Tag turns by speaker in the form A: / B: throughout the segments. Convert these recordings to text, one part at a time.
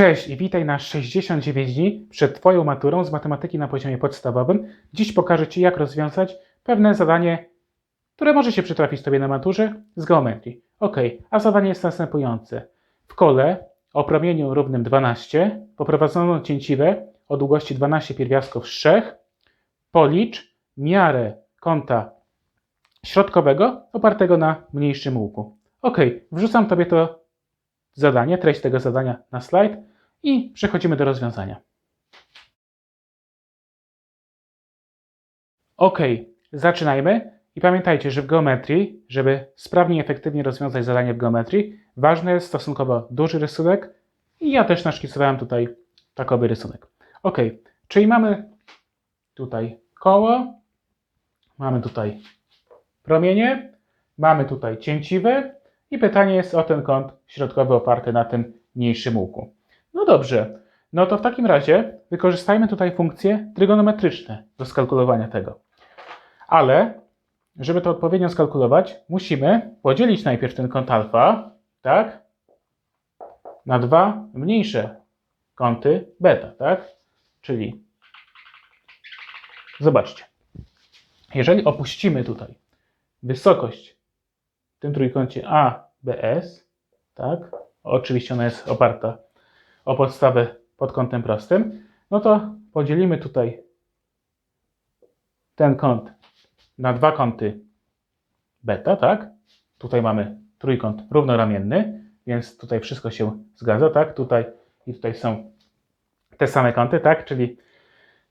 A: Cześć i witaj na 69 dni przed Twoją maturą z matematyki na poziomie podstawowym. Dziś pokażę Ci, jak rozwiązać pewne zadanie, które może się przytrafić Tobie na maturze z geometrii. Ok, a zadanie jest następujące. W kole o promieniu równym 12 poprowadzono cięciwe o długości 12 pierwiastków z 3. Policz miarę kąta środkowego opartego na mniejszym łuku. Ok, wrzucam Tobie to zadanie, treść tego zadania na slajd i przechodzimy do rozwiązania. Ok, zaczynajmy. I pamiętajcie, że w geometrii, żeby sprawnie i efektywnie rozwiązać zadanie w geometrii, ważny jest stosunkowo duży rysunek i ja też naszkicowałem tutaj takowy rysunek. Ok, czyli mamy tutaj koło, mamy tutaj promienie, mamy tutaj cięciwe i pytanie jest o ten kąt środkowy oparty na tym mniejszym łuku. No dobrze, no to w takim razie wykorzystajmy tutaj funkcje trygonometryczne do skalkulowania tego. Ale, żeby to odpowiednio skalkulować, musimy podzielić najpierw ten kąt alfa, tak, na dwa mniejsze kąty beta, tak? Czyli zobaczcie, jeżeli opuścimy tutaj wysokość w tym trójkącie ABS, tak, oczywiście ona jest oparta o podstawę pod kątem prostym, no to podzielimy tutaj ten kąt na dwa kąty beta, tak? Tutaj mamy trójkąt równoramienny, więc tutaj wszystko się zgadza, tak? Tutaj i tutaj są te same kąty, tak? Czyli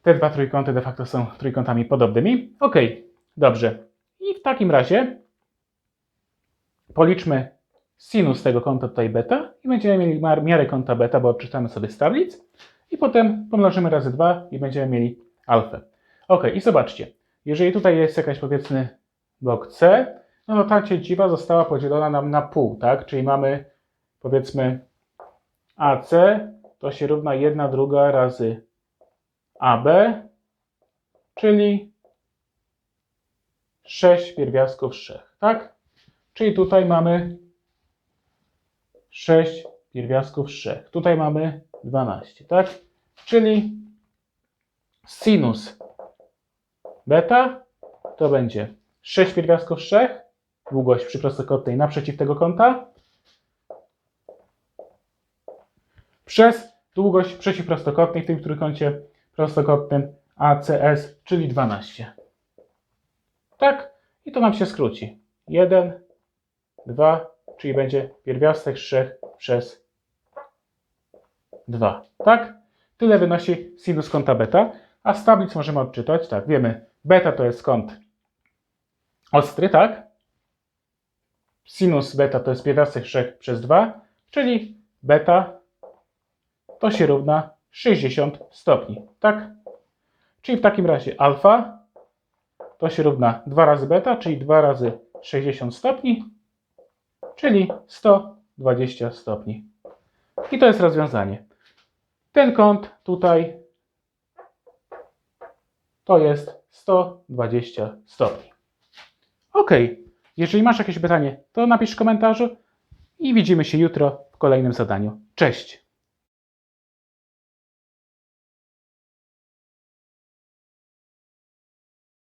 A: te dwa trójkąty de facto są trójkątami podobnymi. Ok, dobrze. I w takim razie policzmy sinus tego kąta tutaj beta i będziemy mieli miarę kąta beta, bo odczytamy sobie z tablic i potem pomnożymy razy 2 i będziemy mieli alfę. Ok, i zobaczcie, jeżeli tutaj jest jakaś powiedzmy blok C, no to ta cięciwa została podzielona nam na pół, tak? Czyli mamy powiedzmy AC to się równa 1 druga razy AB, czyli 6 pierwiastków z 3, tak? Czyli tutaj mamy 6 pierwiastków z 3. Tutaj mamy 12, tak? Czyli sinus beta to będzie 6 pierwiastków z 3, długość przy prostokątnej naprzeciw tego kąta, przez długość przeciwprostokątnej w tym trójkącie prostokątnym ACS, czyli 12. Tak? I to nam się skróci. 1, 2, czyli będzie pierwiastek 3 przez 2. Tak? Tyle wynosi sinus kąta beta. A z tablic możemy odczytać, tak, wiemy, beta to jest kąt ostry, tak? Sinus beta to jest pierwiastek 3 przez 2, czyli beta to się równa 60 stopni, tak? Czyli w takim razie alfa to się równa 2 razy beta, czyli 2 razy 60 stopni, czyli 120 stopni. I to jest rozwiązanie. Ten kąt tutaj to jest 120 stopni. Ok, jeżeli masz jakieś pytanie, to napisz w komentarzu i widzimy się jutro w kolejnym zadaniu. Cześć!